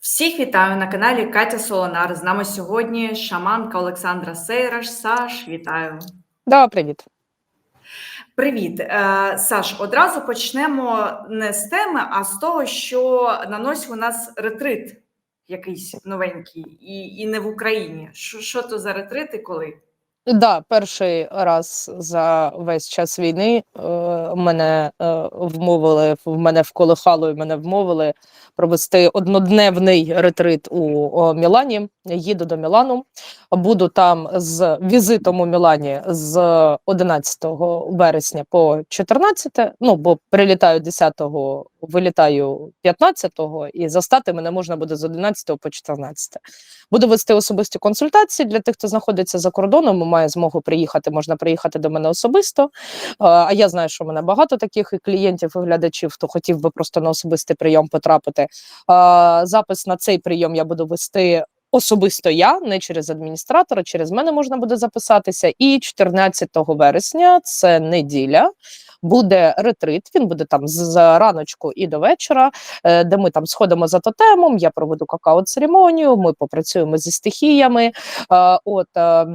Всіх вітаю на каналі Катя Солонар. З нами сьогодні шаманка Олександра Сейраш. Саш, вітаю. Да, привіт. Привіт, Е, Саш. Одразу почнемо не з теми, а з того, що на носі у нас ретрит якийсь новенький, і, і не в Україні. Що, що то за ретрит і коли? Да, перший раз за весь час війни е, мене е, вмовили, в мене вколихало і мене вмовили провести однодневний ретрит у о, Мілані. Їду до Мілану, буду там з візитом у Мілані з 11 вересня по 14, ну бо прилітаю 10-го, вилітаю 15-го, і застати мене можна буде з 11 по 14. Буду вести особисті консультації для тих, хто знаходиться за кордоном. Має змогу приїхати. Можна приїхати до мене особисто. А я знаю, що в мене багато таких і клієнтів, і глядачів, хто хотів би просто на особистий прийом потрапити. Запис на цей прийом я буду вести. Особисто я, не через адміністратора, через мене можна буде записатися. І 14 вересня, це неділя, буде ретрит. Він буде там з раночку і до вечора, е, де ми там сходимо за тотемом. Я проведу какао-церемонію, ми попрацюємо зі стихіями. Е, От е,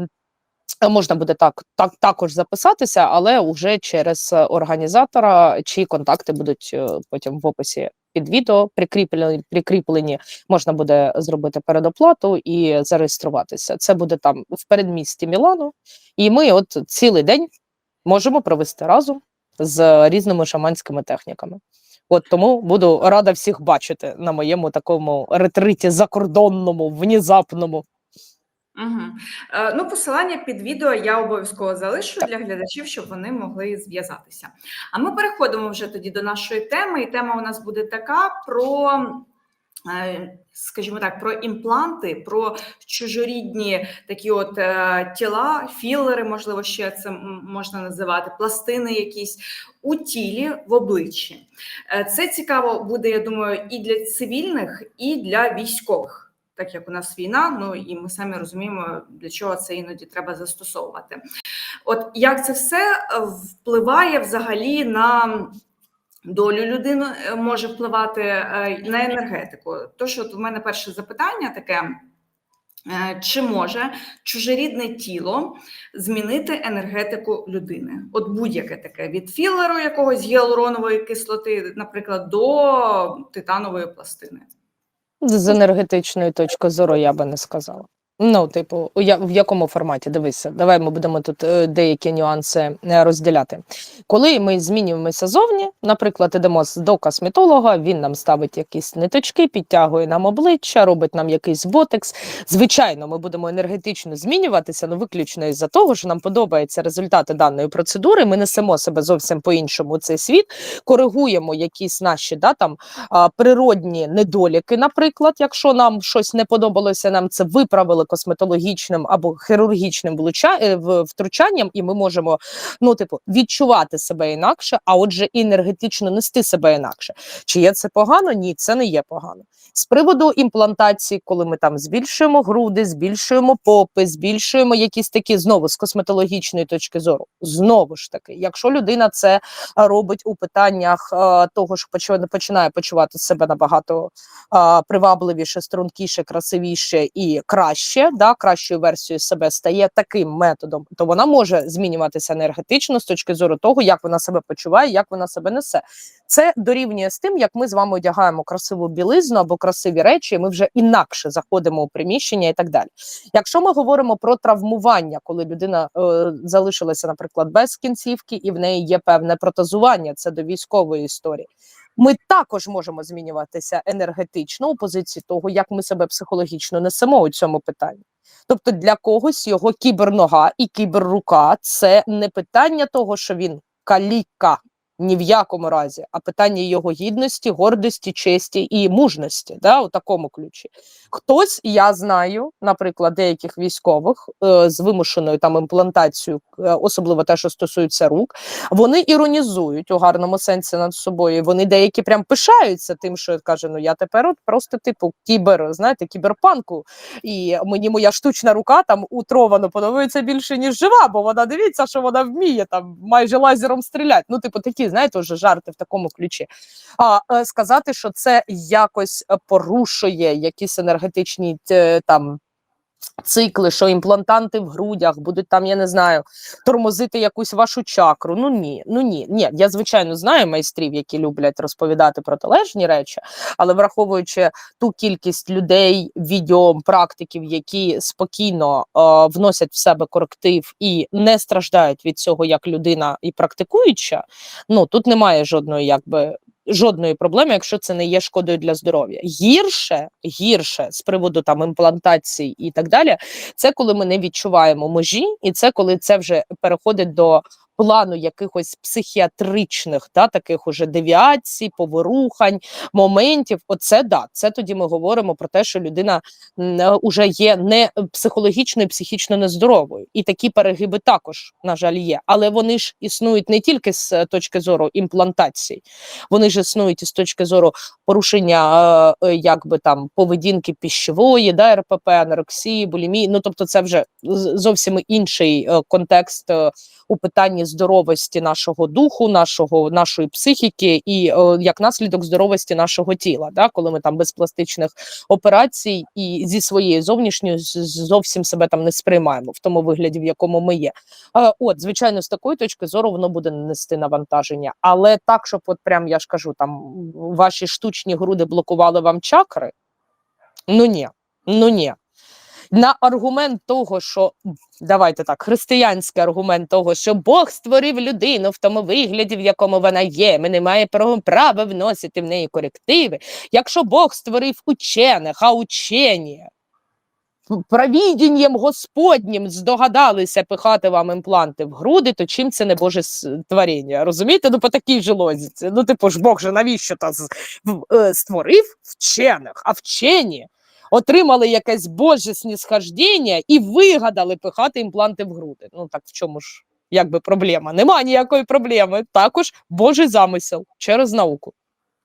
Можна буде так, так також записатися, але вже через організатора, чиї контакти будуть потім в описі під відео прикріплені, прикріплені. Можна буде зробити передоплату і зареєструватися. Це буде там в передмісті Мілану, і ми от цілий день можемо провести разом з різними шаманськими техніками. От тому буду рада всіх бачити на моєму такому ретриті закордонному, внезапному. Угу. Ну, посилання під відео я обов'язково залишу для глядачів, щоб вони могли зв'язатися. А ми переходимо вже тоді до нашої теми. І тема у нас буде така про. е, Скажімо так, про імпланти, про чужорідні такі от е, тіла, філери, можливо, ще це можна називати, пластини якісь у тілі в обличчі. Це цікаво буде, я думаю, і для цивільних, і для військових так як у нас війна, ну і ми самі розуміємо, для чого це іноді треба застосовувати. От як це все е, впливає взагалі на долю людини, е, може впливати е, на енергетику. Тож, от у мене перше запитання таке. Чи може чужорідне тіло змінити енергетику людини? От будь-яке таке від філеру якогось гіалуронової кислоти, наприклад, до титанової пластини. З енергетичної точки зору я би не сказала. Ну, типу, в якому форматі? Дивися, давай ми будемо тут е, деякі нюанси е, розділяти. Коли ми змінюємося зовні, наприклад, ідемо до косметолога, він нам ставить якісь ниточки, підтягує нам обличчя, робить нам якийсь ботекс. Звичайно, ми будемо енергетично змінюватися, ну виключно із-за того, що нам подобаються результати даної процедури. Ми несемо себе зовсім по-іншому цей світ, коригуємо якісь наші да, там, природні недоліки, наприклад, якщо нам щось не подобалося, нам це виправили косметологічним або хірургічним е, втручанням, і ми можемо ну, типу, відчувати себе інакше, а отже, енергетично нести себе інакше. Чи є це погано? Ні, це не є погано. З приводу імплантації, коли ми там збільшуємо груди, збільшуємо попи, збільшуємо якісь такі знову з косметологічної точки зору. Знову ж таки, якщо людина це робить у питаннях а, того, що починає почувати себе набагато а, привабливіше, стрункіше, красивіше і краще, да, кращою версією себе стає таким методом, то вона може змінюватися енергетично з точки зору того, як вона себе почуває, як вона себе несе. Це дорівнює з тим, як ми з вами одягаємо красиву білизну або красиві речі, і ми вже інакше заходимо у приміщення і так далі. Якщо ми говоримо про травмування, коли людина е, залишилася, наприклад, без кінцівки, і в неї є певне протезування, це до військової історії. Ми також можемо змінюватися енергетично у позиції того, як ми себе психологічно несемо у цьому питанні. Тобто для когось його кібернога і кіберрука це не питання того, що він каліка, ні в якому разі, а питання його гідності, гордості, честі і мужності, да, у такому ключі. Хтось, я знаю, наприклад, деяких військових е, з вимушеною там імплантацією, е, особливо те, що стосується рук, вони іронізують у гарному сенсі над собою. Вони деякі прям пишаються тим, що каже: ну я тепер от просто типу кібер, знаєте, кіберпанку, і мені моя штучна рука там утровано подобається більше, ніж жива, бо вона дивіться, що вона вміє там майже лазером стріляти. Ну, типу, такі знаєте, вже жарти в такому ключі. А е, сказати, що це якось е, порушує якісь енергетичні е, там. Цикли, що імплантанти в грудях будуть там, я не знаю, тормозити якусь вашу чакру. Ну ні, ну ні, ні. Я звичайно знаю майстрів, які люблять розповідати протилежні речі, але враховуючи ту кількість людей, відьом, практиків, які спокійно е, вносять в себе коректив і не страждають від цього як людина і практикуюча, ну тут немає жодної якби. Жодної проблеми, якщо це не є шкодою для здоров'я. Гірше, гірше з приводу там імплантацій і так далі, це коли ми не відчуваємо межі, і це коли це вже переходить до плану якихось психіатричних, та таких уже девіацій, поворухань, моментів. Оце да, це тоді ми говоримо про те, що людина м, уже є не психологічно і психічно нездоровою. І такі перегиби також, на жаль, є. Але вони ж існують не тільки з е, точки зору імплантацій, вони ж існують і з точки зору порушення е, е, якби там поведінки піщової, да, РПП, анорексії, булімії. Ну тобто, це вже зовсім інший е, контекст е, у питанні здоровості нашого духу, нашого нашої психіки, і е, як наслідок здоровості нашого тіла, да, коли ми там без пластичних операцій і зі своєю зовнішньою зовсім себе там не сприймаємо в тому вигляді, в якому ми є. Е, От, звичайно, з такої точки зору воно буде нести навантаження, але так, щоб от прям я ж кажу, там ваші штучні груди блокували вам чакри. Ну ні, ну ні. На аргумент того, що давайте так, християнський аргумент того, що Бог створив людину в тому вигляді, в якому вона є. Ми не маємо права- вносити в неї корективи. Якщо Бог створив учених, а учені провідінням Господнім здогадалися пихати вам імпланти в груди, то чим це не Боже творіння? Розумієте? Ну по такій же лозіці. Ну, типу ж Бог же навіщо та е, створив вчених, а вчені отримали якесь боже снісхождіння і вигадали пихати імпланти в груди. Ну так в чому ж якби проблема? Нема ніякої проблеми. Також Божий замисел через науку.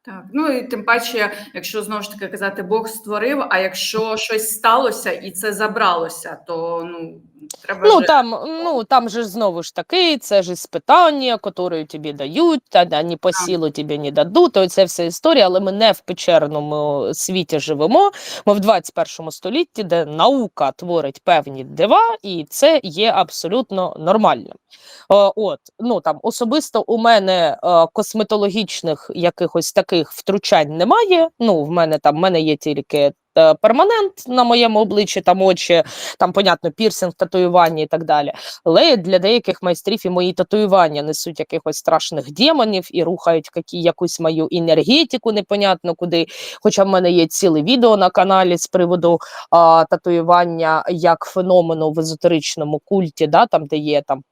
Так, ну і тим паче, якщо знову ж таки казати, Бог створив, а якщо щось сталося і це забралося, то ну треба Ну ж... там, ну там же знову ж таки, це ж іспитання, які тобі дають, та вони по силу тобі не дадуть. То це все історія, але ми не в печерному світі живемо. Ми в 21 столітті, де наука творить певні дива, і це є абсолютно нормальним. Е, От, ну там особисто у мене е, косметологічних якихось таких втручань немає. Ну, в мене там в мене є тільки. Е, Перманент на моєму обличчі, там очі, там, понятно, пірсинг, татуювання і так далі. Але для деяких майстрів і мої татуювання несуть якихось страшних демонів і рухають які, якусь мою енергетику, непонятно куди. Хоча в мене є ціле відео на каналі з приводу а, татуювання як феномену в езотеричному культі, да, там, де є там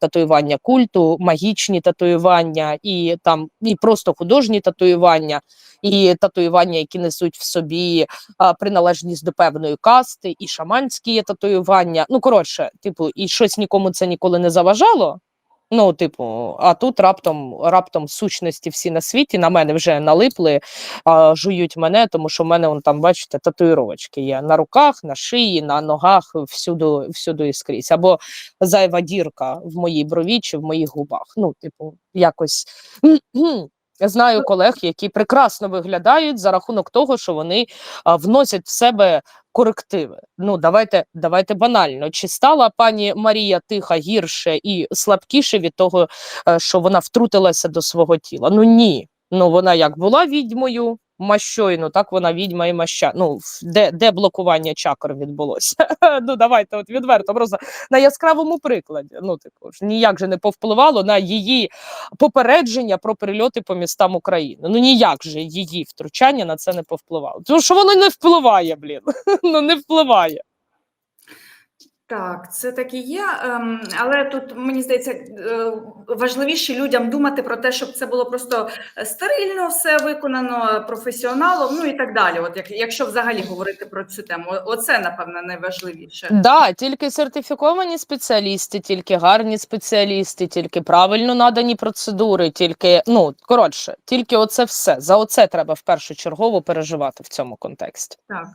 татуювання культу, магічні татуювання, і там і просто художні татуювання, і татуювання, які несуть в собі приналежність до певної касти, і шаманські є татуювання. Ну, коротше, типу, і щось нікому це ніколи не заважало. Ну, типу, а тут раптом, раптом сущності всі на світі на мене вже налипли, а, жують мене, тому що в мене вон там, бачите, татуїровочки є на руках, на шиї, на ногах, всюди, всюди і скрізь. Або зайва дірка в моїй брові чи в моїх губах. Ну, типу, якось. Я знаю колег, які прекрасно виглядають за рахунок того, що вони а, вносять в себе корективи. Ну, давайте, давайте банально. Чи стала пані Марія тиха гірше і слабкіше від того, е, що вона втрутилася до свого тіла? Ну ні. Ну вона як була відьмою мащою, ну так вона відьма і маща. Ну де, де блокування чакр відбулося? ну давайте от відверто, просто на яскравому прикладі. Ну, типу ж ніяк же не повпливало на її попередження про прильоти по містам України. Ну ніяк же її втручання на це не повпливало. Тому що воно не впливає, блін. ну не впливає. Так, це так і є. ем, Але тут мені здається е, важливіше людям думати про те, щоб це було просто стерильно все виконано професіоналом, ну і так далі. От як якщо взагалі говорити про цю тему, оце напевно найважливіше. Да, тільки сертифіковані спеціалісти, тільки гарні спеціалісти, тільки правильно надані процедури, тільки ну коротше, тільки оце все. За оце треба в першу чергову переживати в цьому контексті. Так.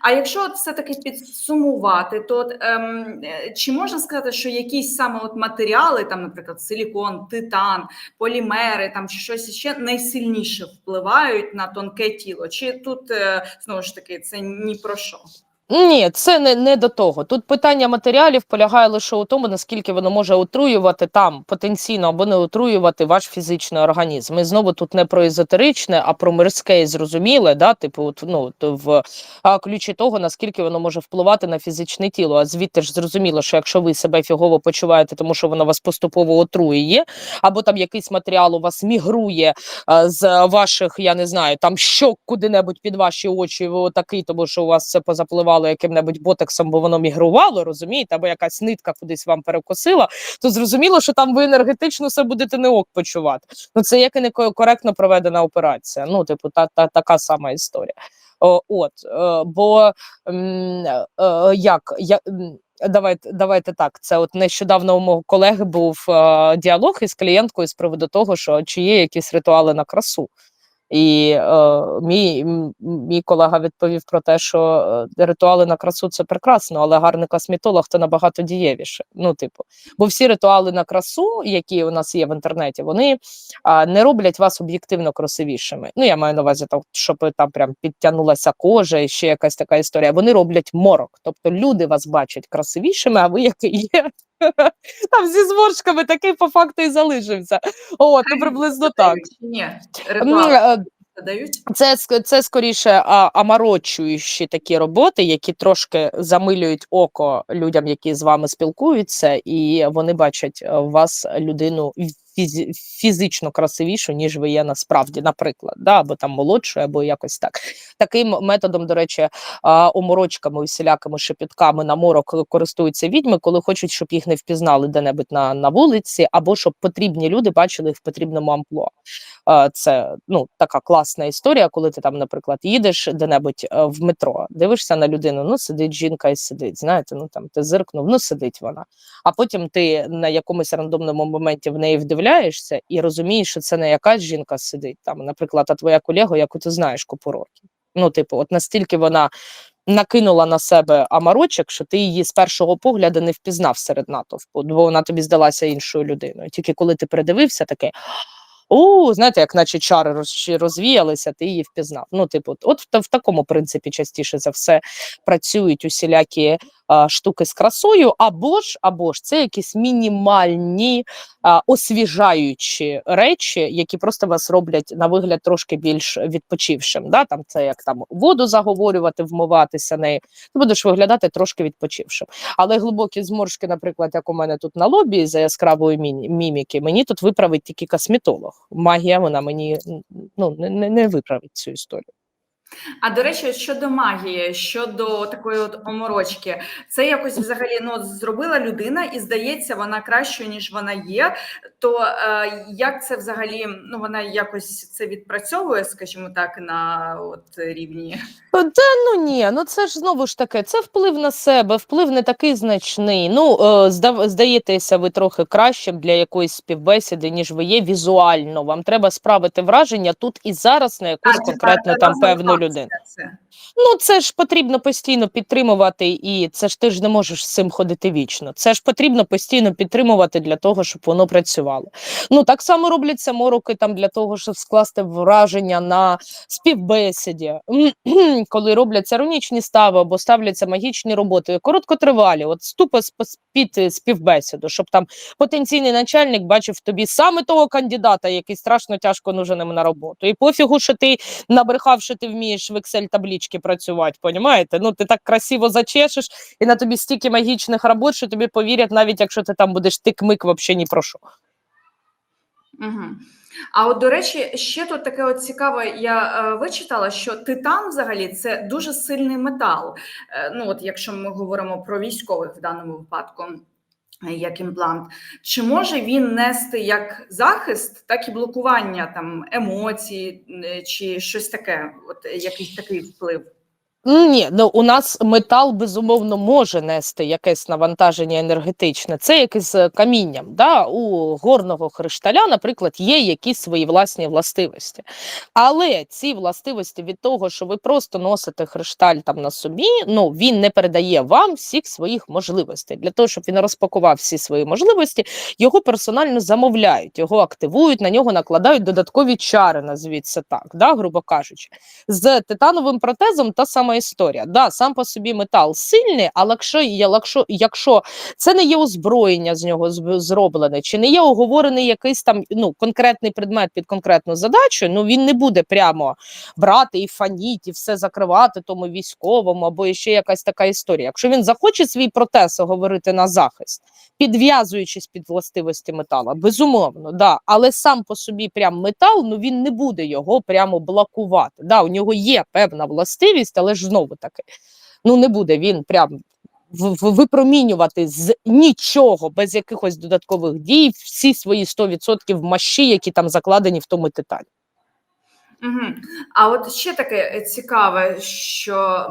А якщо от все-таки підсумувати, то ем, е, чи можна сказати, що якісь саме от матеріали, там, наприклад, силікон, титан, полімери там чи щось ще найсильніше впливають на тонке тіло? Чи тут е, знову ж таки це ні про що? Ні, це не, не до того. Тут питання матеріалів полягає лише у тому, наскільки воно може отруювати там потенційно або не отруювати ваш фізичний організм. І знову тут не про езотеричне, а про мирське і зрозуміле, да, типу, от, ну, в а, ключі того, наскільки воно може впливати на фізичне тіло. А звідти ж зрозуміло, що якщо ви себе фігово почуваєте, тому що воно вас поступово отруює, або там якийсь матеріал у вас мігрує а, з ваших, я не знаю, там щок куди-небудь під ваші очі, ви отакий, тому що у вас це позапливало яким-небудь ботексом, бо воно мігрувало, розумієте, або якась нитка кудись вам перекосила, то зрозуміло, що там ви енергетично себе будете не ок почувати. Ну це як і не коректно проведена операція. Ну, типу, та, та така сама історія. О, от, е, бо е, як я. Давайте, давайте так. Це от нещодавно у мого колеги був е, діалог із клієнткою з приводу того, що чи є якісь ритуали на красу. І е, мій, мій колега відповів про те, що е, ритуали на красу це прекрасно, але гарний косметолог це набагато дієвіше. Ну, типу, бо всі ритуали на красу, які у нас є в інтернеті, вони а, не роблять вас об'єктивно красивішими. Ну, я маю на увазі, там, щоб там прям підтягнулася кожа і ще якась така історія. Вони роблять морок. Тобто люди вас бачать красивішими, а ви які є. Там зі зморшками такий по факту і залишився. О, то приблизно так. Ні, М, ритуали е, це, це скоріше а, амарочуючі такі роботи, які трошки замилюють око людям, які з вами спілкуються, і вони бачать е, вас людину фізично красивішу, ніж ви є насправді, наприклад, да, або там молодшою, або якось так. Таким методом, до речі, оморочками, усілякими шепітками на морок користуються відьми, коли хочуть, щоб їх не впізнали де-небудь на, на вулиці, або щоб потрібні люди бачили їх в потрібному амплуа. Е, Це ну така класна історія, коли ти там, наприклад, їдеш де-небудь е, в метро, дивишся на людину, ну сидить жінка і сидить. Знаєте, ну там ти зиркнув, ну сидить вона. А потім ти на якомусь рандомному моменті в неї вдивляєшся і розумієш, що це не якась жінка сидить там, наприклад, а твоя колега, яку ти знаєш купу років. Ну, типу, от настільки вона накинула на себе амарочок, що ти її з першого погляду не впізнав серед натовпу, бо вона тобі здалася іншою людиною. Тільки коли ти придивився, таке. О, знаєте, як наче чари розвіялися, ти її впізнав. Ну, типу, от в, в такому принципі частіше за все працюють усілякі штуки з красою, або ж, або ж це якісь мінімальні а, освіжаючі речі, які просто вас роблять на вигляд трошки більш відпочившим. Да? Там це як там воду заговорювати, вмиватися нею. Ти будеш виглядати трошки відпочившим. Але глибокі зморшки, наприклад, як у мене тут на лобі за яскравої міміки, мені тут виправить тільки косметолог. Магія вона мені ну, не, не виправить цю історію. А до речі, щодо магії, щодо такої от оморочки, це якось взагалі ну, зробила людина, і здається, вона кращою, ніж вона є. То е, як це взагалі ну вона якось це відпрацьовує, скажімо так, на от рівні? Та ну ні, ну це ж знову ж таке, це вплив на себе, вплив не такий значний. Ну, е, здав, здаєтеся ви трохи кращим для якоїсь співбесіди, ніж ви є візуально. Вам треба справити враження тут і зараз на якусь А, конкретну типа, там певну людину. це. Ну, це ж потрібно постійно підтримувати, і це ж ти ж не можеш з цим ходити вічно. Це ж потрібно постійно підтримувати для того, щоб воно працювало. Ну так само робляться мороки там для того, щоб скласти враження на співбесіді, коли робляться іронічні стави або ставляться магічні роботи, короткотривалі, от ступи під співбесіду, щоб там потенційний начальник бачив тобі саме того кандидата, який страшно тяжко нужен на роботу. І пофігу, що ти набрехав, що ти вмієш в Excel табличці працювати, понімаєте? Ну ти так красиво зачешеш, і на тобі стільки магічних робот, що тобі повірять, навіть якщо ти там будеш тик-мик, взагалі ні про що. Угу. А от до речі, ще тут таке от цікаве, я е, вичитала, що титан взагалі це дуже сильний метал. Е, ну, от якщо ми говоримо про військових в даному випадку. Як імплант, чи може він нести як захист, так і блокування там емоцій е, чи щось таке, от якийсь такий вплив? Ні, ну у нас метал безумовно може нести якесь навантаження енергетичне. Це як із е, камінням. Да? У горного кришталя, наприклад, є якісь свої власні властивості. Але ці властивості від того, що ви просто носите кришталь там на собі, ну він не передає вам всіх своїх можливостей. Для того, щоб він розпакував всі свої можливості, його персонально замовляють, його активують, на нього накладають додаткові чари, назвіть це так, да, грубо кажучи. З титановим протезом та сама історія. Да, сам по собі метал сильний, але якщо, якщо, якщо це не є озброєння з нього зроблене, чи не є оговорений якийсь там ну, конкретний предмет під конкретну задачу, ну він не буде прямо брати і фаніть, і все закривати тому військовому, або ще якась така історія. Якщо він захоче свій протез оговорити на захист, підв'язуючись під властивості метала, безумовно, да. Але сам по собі прям метал, ну він не буде його прямо блокувати. Да, у нього є певна властивість, але ж знову таки, ну не буде він прям. Випромінювати з нічого без якихось додаткових дій всі свої 100% мащі, які там закладені в тому титані. Угу. А от ще таке е, цікаве, що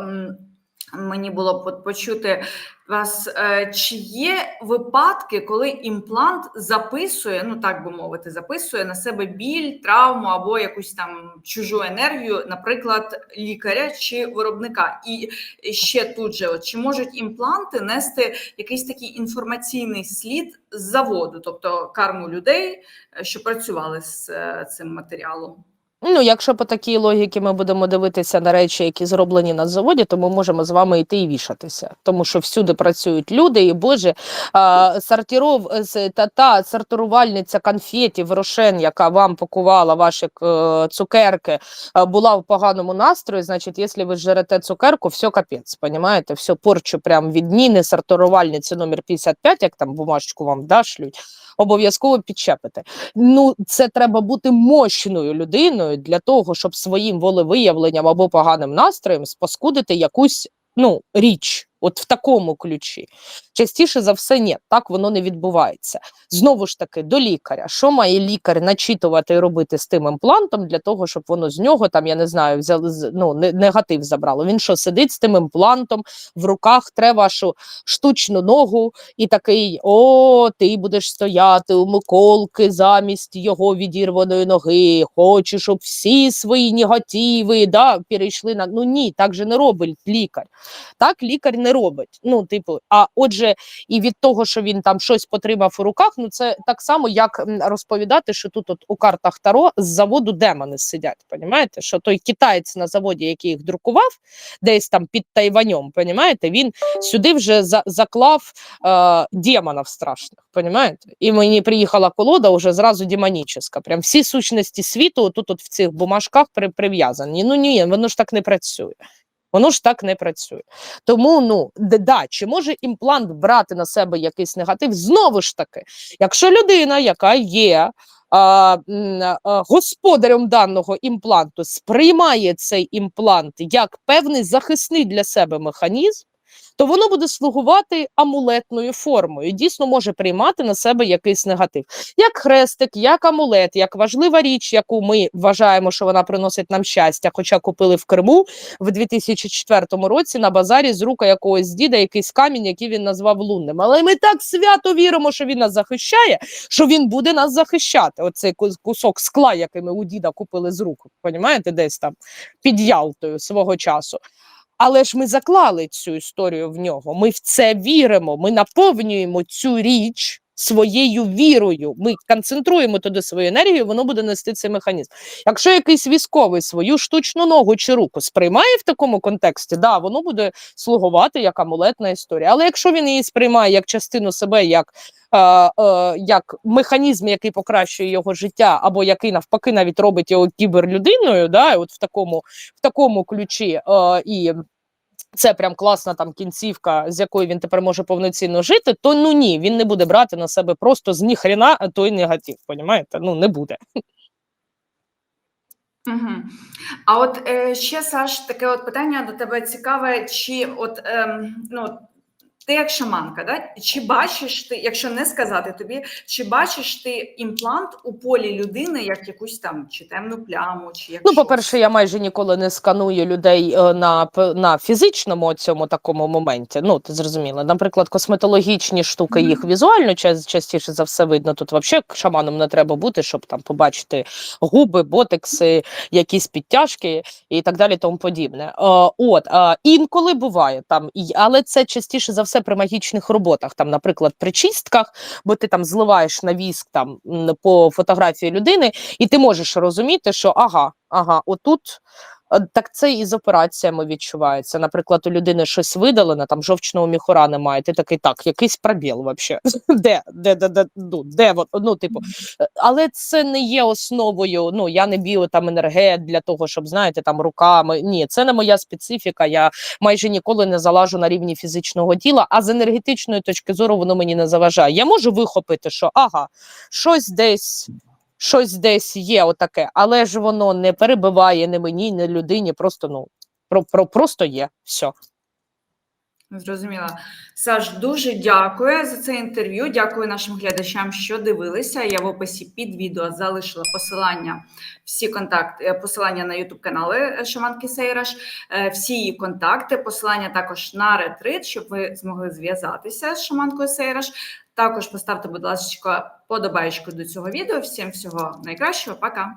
мені було почути вас, е, чи є випадки, коли імплант записує, ну так би мовити, записує на себе біль, травму або якусь там чужу енергію, наприклад, лікаря чи виробника. І ще тут же, от, чи можуть імпланти нести якийсь такий інформаційний слід з заводу, тобто карму людей, е, що працювали з е, цим матеріалом? Ну, якщо по такій логіці ми будемо дивитися на речі, які зроблені на заводі, то ми можемо з вами йти і вішатися, тому що всюди працюють люди, і боже, а, сортиров та та сортирувальниця конфетів Рошен, яка вам пакувала ваші е, цукерки, е, була в поганому настрої. Значить, якщо ви жерете цукерку, все капець, понімаєте? Все порчу прям від Ніни, сортирувальниці номер 55, як там бумажечку вам дашлють, обов'язково підчепити. Ну, це треба бути мощною людиною для того, щоб своїм волевиявленням або поганим настроєм спаскудити якусь ну, річ. От в такому ключі. Частіше за все, ні, так воно не відбувається. Знову ж таки, до лікаря. Що має лікар начитувати і робити з тим імплантом для того, щоб воно з нього там, я не знаю, взяли ну, негатив забрало. Він що сидить з тим імплантом в руках, тре вашу штучну ногу, і такий: о, ти будеш стояти у Миколки замість його відірваної ноги. Хочу, щоб всі свої негативи да, перейшли на. Ну ні, так же не робить лікар. Так лікар не робить. Ну, типу, а отже, і від того, що він там щось потримав у руках, ну це так само, як розповідати, що тут от у картах Таро з заводу демони сидять. Понімаєте? Що той китаєць на заводі, який їх друкував, десь там під Тайванем, понімаєте, він сюди вже за, заклав е, демонів страшних, понімаєте? І мені приїхала колода вже зразу демонічна. Прям всі сущності світу тут от в цих бумажках прив'язані. Ну ні, воно ж так не працює. Воно ж так не працює. Тому ну да, чи може імплант брати на себе якийсь негатив? Знову ж таки, якщо людина, яка є а, а, господарем даного імпланту, сприймає цей імплант як певний захисний для себе механізм, то воно буде слугувати амулетною формою. Дійсно може приймати на себе якийсь негатив, як хрестик, як амулет, як важлива річ, яку ми вважаємо, що вона приносить нам щастя. Хоча купили в Криму в 2004 році на базарі з рука якогось діда якийсь камінь, який він назвав лунним. Але ми так свято віримо, що він нас захищає, що він буде нас захищати. Оцей кусок скла, який ми у діда купили з рук, понімаєте, десь там під Ялтою свого часу. Але ж ми заклали цю історію в нього. Ми в це віримо. Ми наповнюємо цю річ своєю вірою. Ми концентруємо туди свою енергію, воно буде нести цей механізм. Якщо якийсь військовий свою штучну ногу чи руку сприймає в такому контексті, да, воно буде слугувати як амулетна історія. Але якщо він її сприймає як частину себе, як, е, е, як механізм, який покращує його життя, або який навпаки навіть робить його кіберлюдиною, да, от в такому, в такому ключі е, і. Це прям класна там кінцівка, з якою він тепер може повноцінно жити, то ну ні, він не буде брати на себе просто з ніхрена той негатив. Понімаєте? Ну не буде. Угу. А от е, ще Саш, таке от питання до тебе цікаве, чи от е, ну ти як шаманка, да? чи бачиш ти, якщо не сказати тобі, чи бачиш ти імплант у полі людини як якусь там чи темну пляму, чи як Ну, по-перше, я майже ніколи не сканую людей е, на, на фізичному цьому такому моменті. Ну, ти зрозуміла. Наприклад, косметологічні штуки їх візуально частіше за все видно. Тут взагалі шаманом не треба бути, щоб там побачити губи, ботекси, якісь підтяжки і так далі, тому подібне. Е, от е, інколи буває там, але це частіше за все при магічних роботах, там, наприклад, при чистках, бо ти там зливаєш на віск там по фотографії людини, і ти можеш розуміти, що ага, ага, отут. Так це і з операціями відчувається. Наприклад, у людини щось видалено, там жовчного міхура немає. Ти такий, так, якийсь пробіл вообще. Де? Де, де, де, ну, де ну, типу, Е, але це не є основою. Ну я не біо там енергет для того, щоб знаєте, там руками. Ні, це не моя специфіка. Я майже ніколи не залажу на рівні фізичного тіла, а з енергетичної точки зору воно мені не заважає. Я можу вихопити, що ага, щось десь. Щось десь є отаке, але ж воно не перебиває не мені, не людині. Просто ну про, про просто є все. Зрозуміла. Саш, дуже дякую за це інтерв'ю. Дякую нашим глядачам, що дивилися. Я в описі під відео залишила посилання, всі контакти, е, посилання на YouTube канали е, Шаманки Сейраш, е, всі її контакти, посилання також на ретрит, щоб ви змогли зв'язатися з Шаманкою Сейраш. Також поставте, будь ласка, подобаєчку до цього відео. Всім всього найкращого. Пока.